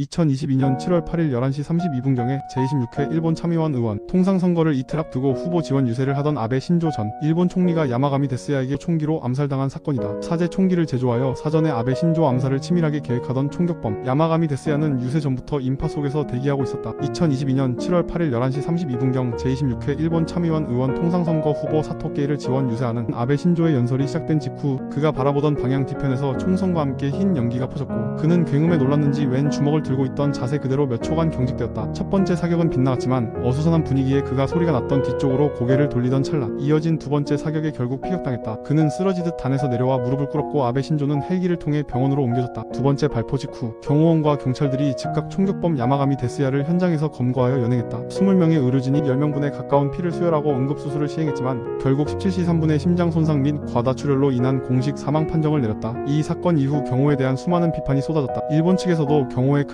2022년 7월 8일 11시 32분경에 제26회 일본 참의원 의원 통상선거를 이틀 앞두고 후보 지원 유세를 하던 아베 신조 전 일본 총리가 야마가미 데스야에게 총기로 암살당한 사건이다. 사제 총기를 제조하여 사전에 아베 신조 암살을 치밀하게 계획하던 총격범 야마가미 데스야는 유세 전부터 인파 속에서 대기하고 있었다. 2022년 7월 8일 11시 32분경 제26회 일본 참의원 의원 통상선거 후보 사토게이를 지원 유세하는 아베 신조의 연설이 시작된 직후 그가 바라보던 방향 뒤편에서 총성과 함께 흰 연기가 퍼졌고 그는 굉음에 놀랐는지 왼 주먹을 들고 있던 자세 그대로 몇 초간 경직되었다. 첫 번째 사격은 빗나갔지만 어수선한 분위기에 그가 소리가 났던 뒤쪽으로 고개를 돌리던 찰나 이어진 두 번째 사격에 결국 피격당했다. 그는 쓰러지듯 단에서 내려와 무릎을 꿇었고 아베 신조는 헬기를 통해 병원으로 옮겨졌다. 두 번째 발포 직후 경호원과 경찰들이 즉각 총격범 야마가미 데스야를 현장에서 검거하여 연행했다. 20명의 의료진이 10명분에 가까운 피를 수혈하고 응급수술을 시행했지만 결국 17시 3분의 심장 손상 및 과다출혈로 인한 공식 사망 판정을 내렸다. 이 사건 이후 경호에 대한 수많은 비판이 쏟아졌다. 일본 측에서도 경호의 큰